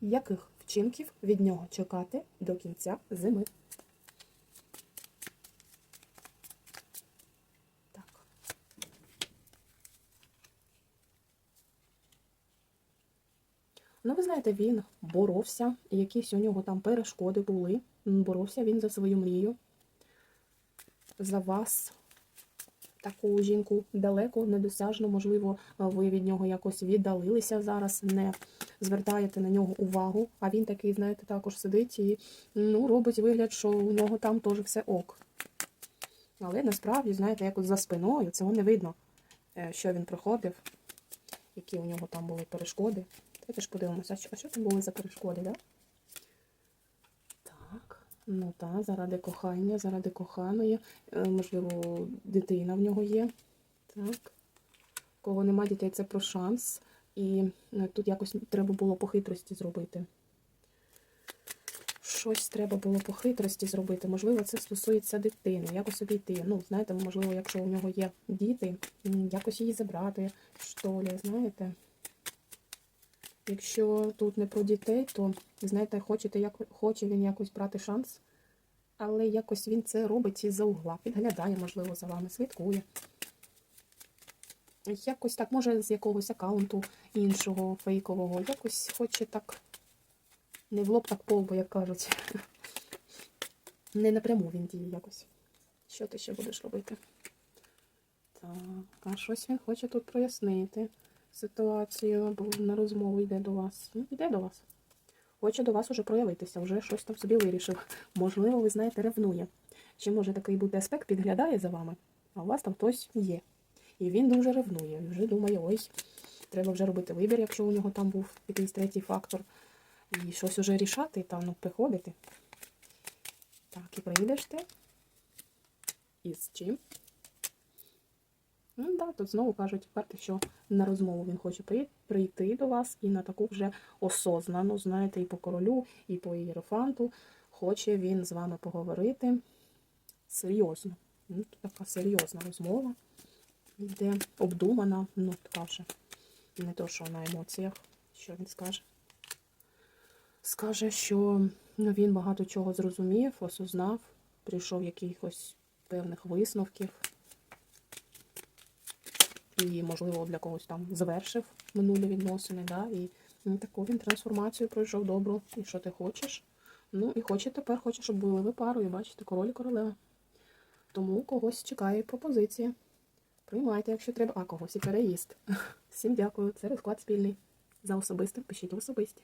яких вчинків від нього чекати до кінця зими. Так. Ну, ви знаєте, він боровся, якісь у нього там перешкоди були. Боровся він за свою мрію. За вас, таку жінку далеко, недосяжно, можливо, ви від нього якось віддалилися зараз, не звертаєте на нього увагу. А він такий, знаєте, також сидить і ну, робить вигляд, що у нього там теж все ок. Але насправді, знаєте, якось за спиною цього не видно, е, що він проходив, які у нього там були перешкоди. Давайте ж подивимося, а що, там були за перешкоди, да? Ну так, заради кохання, заради коханої. Е, Можливо, дитина в нього є. Так. Кого нема дітей, це про шанс. І е, тут якось треба було по хитрості зробити. Щось треба було по хитрості зробити. Можливо, це стосується дитини, якось обійти. Ну, знаєте, можливо, якщо у нього є діти, якось її забрати, що ли, знаєте. Якщо тут не про дітей, то, знаєте, хочете, як, хоче він якось брати шанс, але якось він це робить із-за угла, підглядає, можливо, за вами, слідкує. Якось так, може, з якогось аккаунту іншого, фейкового, якось хоче так, не в лоб, так по лбу, як кажуть. Не напряму він діє якось. Що ти ще будеш робити? Так, а щось він хоче тут прояснити ситуацію, або на розмову йде до вас. Ну, йде до вас. Хоче до вас уже проявитися, вже щось там собі вирішив. Можливо, ви знаєте, ревнує. Чи може такий бути аспект, підглядає за вами, а у вас там хтось є. І він дуже ревнує. Вже думає, ой, треба вже робити вибір, якщо у нього там був якийсь третій фактор. І щось уже рішати, там, ну, приходити. Так, і приїдеш ти. І з чим? Ну, да, тут знову кажуть карти, що на розмову він хоче прийти до вас і на таку вже осознану, знаєте, і по королю, і по ієрофанту. Хоче він з вами поговорити серйозно. Ну, така серйозна розмова. Йде обдумана, ну, така вже не то, що на емоціях, що він скаже. Скаже, що ну, він багато чого зрозумів, осознав, прийшов якихось певних висновків і, можливо, для когось там завершив минулі відносини, да, і ну, таку він трансформацію пройшов добру. І що ти хочеш? Ну, і хоче тепер, хоче, щоб були ви парою, бачите, король і королева. Тому когось чекає пропозиція. Приймайте, якщо треба, а когось і переїзд. Всім дякую. Це розклад спільний. За особистим пишіть особисті.